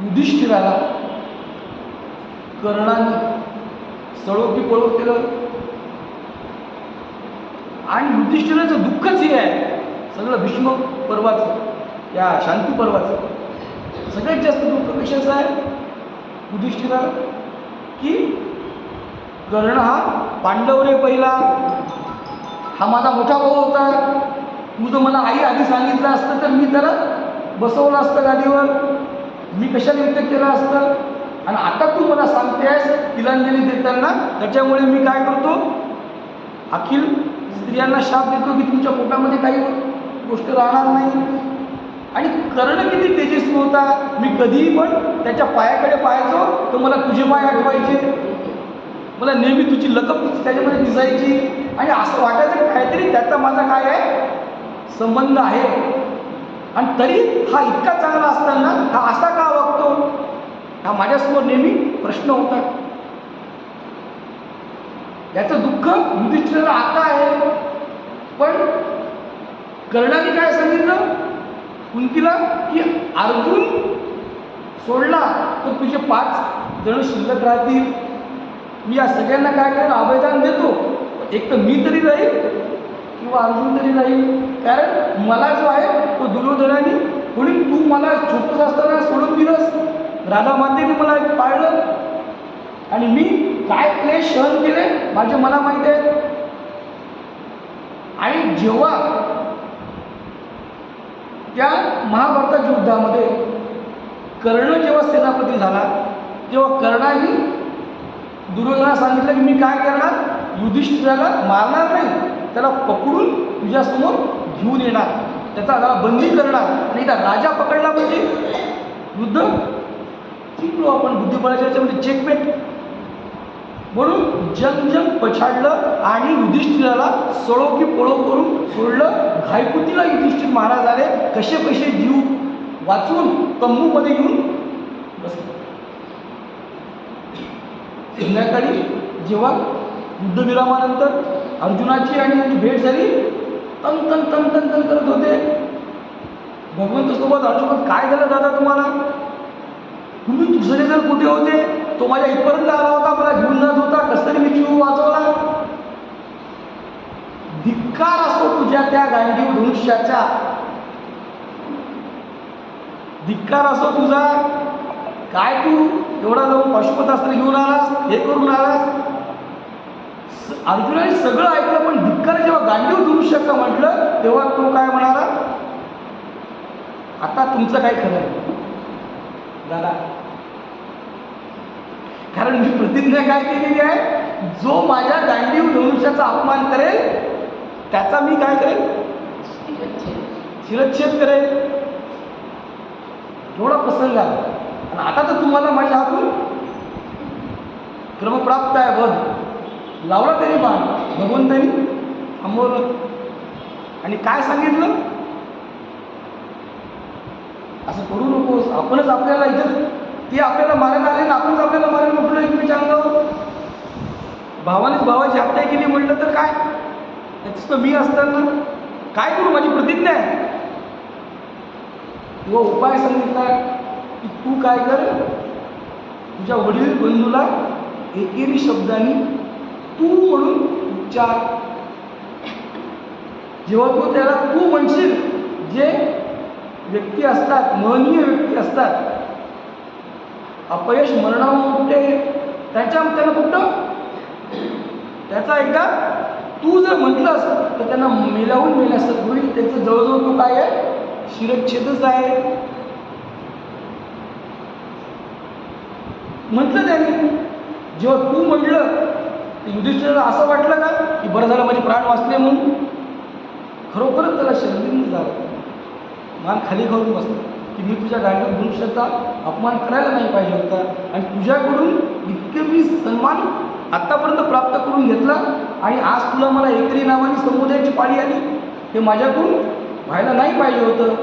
युधिष्ठिराला कर्णाने सळोपी पळो केलं. आणि युधिष्ठिराचं दुःखच हे आहे. सगळं भीष्म पर्वाचं या शांती पर्वाचं. सगळ्यात जास्त दुःख कशाचं आहे? युधिष्ठिरा की कर्ण हा पांडव रे पहिला. हा माझा मोठा भाऊ होता. तू जर मला आई आधी सांगितलं असतं तर मी त्याला बसवलं असतं गाडीवर मी कशाला युद्ध केलं असतं? आणि आता तू मला सांगतेस तिलांजली देताना त्याच्यामुळे मी काय करतो? अखिल स्त्रियांना शाप देतो की तुमच्या पोटामध्ये काही गोष्ट राहणार नाही. आणि कर्ण किती तेजस्वी होता मी कधीही पण त्याच्या पायाकडे पाहायचो तर मला तुझे पाय आठवायचे. मला नेहमी तुझी लकप त्याच्यामध्ये दिसायची. आणि असं वाटायचं काहीतरी त्याचा माझा काय आहे? संबंध आहे. आणि तरी हा इतका चांगला असताना हा असा का वागतो? हा माझ्यासमोर नेहमी प्रश्न होता याचं दुःख युधिष्ठिराला आता आहे. पण कर्णाने काय सांगितलं? कुंतीला की अर्जुन सोडला तर तुझे पाच जण शिल्लक राहतील. मी या सगळ्यांना काय करेन आवेदन देतो. एक तर मी तरी राहील किंवा अर्जुन तरी राहील. कारण मला जो आहे दुर्योधनाने म्हणून तू मला छोटंच असताना सोडून दिलंस. राधा मातेने मला एक पाळलं. आणि मी काय क्लेश सहन केले माझे मला माहिती आहे. आणि जेव्हा त्या महाभारताच्या युद्धामध्ये कर्ण जेव्हा सेनापती झाला तेव्हा कर्णाने दुर्योधनाला सांगितलं की मी काय करणार? युधिष्ठिराला मारणार नाही. त्याला पकडून तुझ्यासमोर घेऊन येणार. त्याचा त्याला बंदी करणार आणि एकदा राजा पकडला म्हणजे युद्ध जिंकलो आपण बुद्धिबळाच्या याच्यामध्ये म्हणजे चेकमेट म्हणून जंग जंग पछाडलं आणि युधिष्ठिराला सळो की पळो करून सोडलं. घायकुतीला युधिष्ठिर महाराज आले कसे कसे जीव वाचून तंबूमध्ये येऊन बसले. संध्याकाळी जेव्हा युद्धविरामानंतर अर्जुनाची आणि यांची भेट झाली तन तन तन तन तन करत होते. भगवंत सोबत पण काय झालं दादा तुम्हाला? तुम्ही दुसरे जर कुठे होते तो माझ्या इथपर्यंत आला होता मला घेऊन जात होता कसं तरी मी जीव वाचवला. धिक्कार असतो तुझ्या त्या गांडीव धनुष्याचा धिक्कार असो तुझा. काय तू? एवढा जाऊन पाशुपतास्त्र घेऊन आलास हे करून आलास? अर्जुनाने सगळं ऐकलं पण धिक्कार जेव्हा गांडीव धनुष्याचं म्हटलं तेव्हा तो काय म्हणाला? आता तुमचं काय खरं दादा कारण मी प्रतिज्ञा काय केलेली आहे? जो माझ्या गांडीव धनुष्याचा अपमान करेल त्याचा मी काय करेल? शिरच्छेद. करेल. एवढा प्रसंग आला आणि आता तर तुम्हाला माझ्या हातून क्रमप्राप्त आहे वध लावला तरी बाण भगवंतानी थांबवलं आणि काय सांगितलं? असं करू नकोस. आपणच आपल्याला इथं ते आपल्याला मारायला आले ना आपणच आपल्याला मारायला म्हटलं एकमेच्या अंगावर. भावानेच भावाची हत्या केली म्हटलं तर काय? त्याच तर मी असताना काय करू? माझी प्रतिज्ञा आहे. व उपाय सांगितला की तू काय कर? तुझ्या वडील बंधूला एकेरी शब्दाने तू म्हणून उच्चार जेव्हा तू त्याला तू म्हणशील जे व्यक्ती असतात महनीय व्यक्ती असतात अपयश मरणामुळे त्याच्या त्यांना फक्त त्याचा एकदा तू जर म्हटलंस तर त्यांना मेलाहून मेल्यासारखं होईल. त्याचं जवळजवळ तो काय आहे? शिरच्छेदच आहे. म्हटलं त्याने जेव्हा तू म्हटलं युधिष्ठिराला असं वाटलं का की बरं झालं माझे प्राण वाचले म्हणून? खरोखरच त्याला शर्मिंद झालं मान खाली घालून बसलं की मी तुझ्या गाडीवर मनुष्याचा अपमान करायला नाही पाहिजे होता आणि तुझ्याकडून इतके मी सन्मान आत्तापर्यंत प्राप्त करून घेतला आणि आज तुला मला एकरी नावाने समुदायाची पाळी आली हे माझ्याकडून व्हायला नाही पाहिजे होतं.